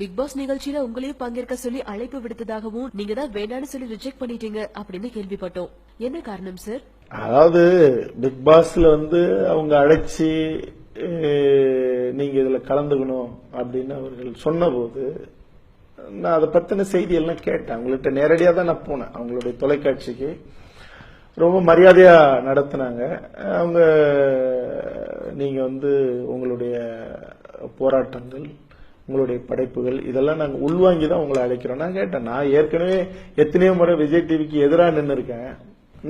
Big pass நிகழ்ச்சியில உங்களையும் பங்கேற்க சொல்லி அழைப்பு விடுத்ததாகவும் நீங்க தான் வேண்டான்னு சொல்லி ரிஜெக்ட் பண்ணிட்டீங்க அப்படின்னு கேள்விப்பட்டோம். என்ன காரணம் சார் அதாவது பிக் பாஸ்ல வந்து அவங்க அழைச்சி நீங்க இதுல கலந்துக்கணும் அப்படின்னு அவர்கள் சொன்னபோது நான் அதை பத்தின செய்தி எல்லாம் கேட்டேன். அவங்கள்ட்ட நேரடியாக தான் நான் போனேன். அவங்களுடைய தொலைக்காட்சிக்கு. ரொம்ப மரியாதையா நடத்தினாங்க. அவங்க நீங்க வந்து உங்களுடைய போராட்டங்கள் உங்களுடைய படைப்புகள் இதெல்லாம் நாங்கள் உள்வாங்கி தான் உங்களை அழைக்கிறோம். நான் கேட்டேன் நான் ஏற்கனவே எத்தனையோ முறை விஜய் டிவிக்கு எதிராக நின்று இருக்கேன்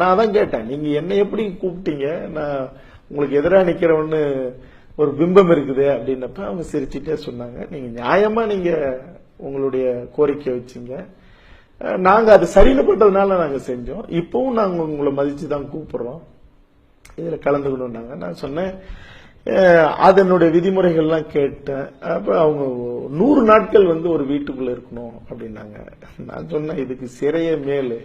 நான் தான் கேட்டேன் நீங்க என்னை எப்படி கூப்பிட்டீங்க? நான் உங்களுக்கு எதிராக நிக்கிறவன்னு ஒரு பிம்பம் இருக்குது அப்படின்னப்ப அவங்க சிரிச்சுட்டே சொன்னாங்க. நீங்க நியாயமா நீங்க உங்களுடைய கோரிக்கை வச்சிங்க. நாங்கள் நாங்க அது சரின்னு பண்றதுனால நாங்க செஞ்சோம். இப்பவும் நாங்க உங்களை மதிச்சு தான் கூப்பிடுறோம். இதுல கலந்துக்கணும்னாங்க. நான் சொன்னேன் அதனுடைய விதிமுறைகள்லாம் கேட்டேன். அப்போ அவங்க நூறு நாட்கள் வந்து ஒரு வீட்டுக்குள்ளே இருக்கணும் அப்படின்னாங்க. நான் சொன்னேன் இதுக்கு சிறைய மேலு.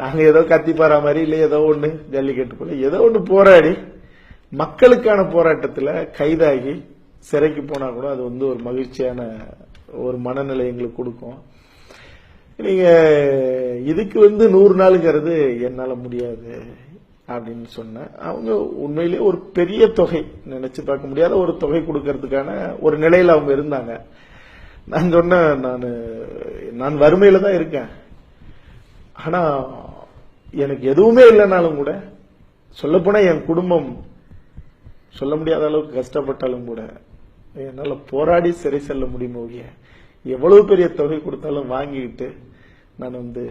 நாங்கள் ஏதோ கத்திப்பாரா மாதிரி இல்லை ஏதோ ஒன்று ஜல்லிக்கட்டு போல ஏதோ ஒன்று போராடி மக்களுக்கான போராட்டத்தில் கைதாகி சிறைக்கு போனால் கூட அது வந்து ஒரு மகிழ்ச்சியான ஒரு மனநிலை எங்களுக்கு கொடுக்கும். நீங்கள் இதுக்கு வந்து நூறு நாளுங்கிறது என்னால் முடியாது. அப்படின்னு சொன்னேன் அவங்க உண்மையிலேயே ஒரு பெரிய தொகை நினைச்சு பார்க்க முடியாத ஒரு தொகை கொடுக்கறதுக்கான ஒரு நிலையில அவங்க இருந்தாங்க. நான் சொன்னேன் நான் நான் வறுமையில தான் இருக்கேன். ஆனா எனக்கு எதுவுமே இல்லைனாலும் கூட சொல்லப்போனா என் குடும்பம் சொல்ல முடியாத அளவுக்கு கஷ்டப்பட்டாலும் கூட என்னால் போராடி சிறை செல்ல முடியுமோ எவ்வளவு பெரிய தொகை கொடுத்தாலும் வாங்கிக்கிட்டு நான் வந்து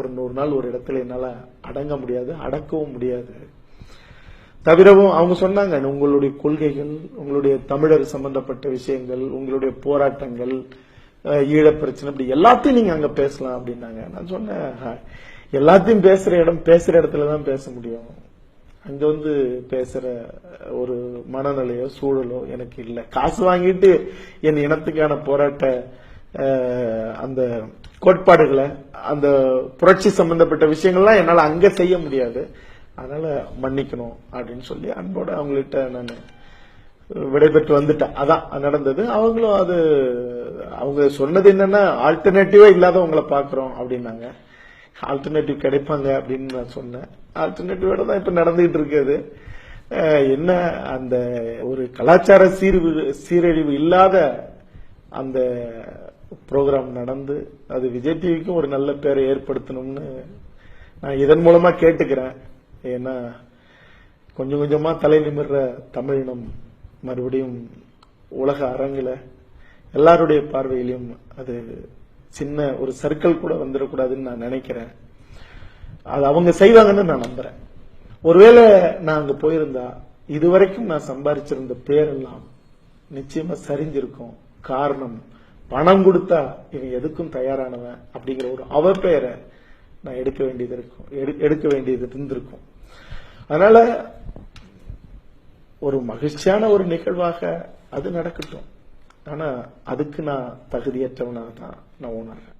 ஒரு நூறு நாள் ஒரு இடத்துல என்னால் அடங்க முடியாது அடக்கவும் முடியாது. தவிரவும் அவங்க சொன்னாங்க உங்களுடைய கொள்கைகள் உங்களுடைய தமிழர் சம்பந்தப்பட்ட விஷயங்கள் உங்களுடைய போராட்டங்கள் ஈழ பிரச்சனை இப்படி எல்லாத்தையும் நீங்க அங்க பேசலாம் அப்படின்னாங்க. நான் சொன்னேன் எல்லாத்தையும் பேசுற இடம் பேசுற இடத்துல தான் பேச முடியும். அங்க வந்து பேசுற ஒரு மனநிலையோ சூழலோ எனக்கு இல்லை. காசு வாங்கிட்டு என் இனத்துக்கான போராட்ட அந்த கோட்பாடுகளை அந்த புரட்சி சம்பந்தப்பட்ட விஷயங்கள்லாம் என்னால் அங்கே செய்ய முடியாது. அதனால மன்னிக்கணும் அப்படின்னு சொல்லி அன்போட அவங்கள்ட்ட நான் விடைபெற்று வந்துட்டேன். அதான் நடந்தது. அவங்களும் அது அவங்க சொன்னது என்னன்னா ஆல்டர்னேட்டிவா இல்லாதவங்களை பாக்குறோம் அப்படின்னாங்க. ஆல்டர்னேட்டிவ் கிடைப்பாங்க அப்படின்னு நான் சொன்னேன். ஆல்டர்னேட்டிவோட தான் இப்ப நடந்துகிட்டு இருக்குது என்ன அந்த ஒரு கலாச்சார சீர்வு சீரழிவு இல்லாத அந்த ப்ரோக்ராம் நடந்து அது விஜய் டிவிக்கும் ஒரு நல்ல பேரை ஏற்படுத்தணும்னு நான் இதன் மூலமா கேட்டுக்கிறேன். ஏன்னா கொஞ்சம் கொஞ்சமா தலை நிமிர்ற தமிழினம் மறுபடியும் உலக அரங்கில எல்லாருடைய பார்வையிலையும் அது சின்ன ஒரு சர்க்கிள் கூட வந்துடக்கூடாதுன்னு நான் நினைக்கிறேன். அது அவங்க செய்வாங்கன்னு நான் நம்புறேன். ஒருவேளை நான் அங்க போயிருந்தா இதுவரைக்கும் நான் சம்பாதிச்சிருந்த பேரெல்லாம் நிச்சயமா சரிஞ்சிருக்கும். காரணம் பணம் கொடுத்தா இவன் எதுக்கும் தயாரானவன் அப்படிங்கிற ஒரு அவப்பெயரை நான் எடுக்க வேண்டியது இருக்கும். எடு- எடுக்க வேண்டியது இருந்திருக்கும். அதனால ஒரு மகிழ்ச்சியான ஒரு நிகழ்வாக அது நடக்கட்டும். ஆனா அதுக்கு நான் தகுதியற்றவனாக தான் நான் உணர்றேன்.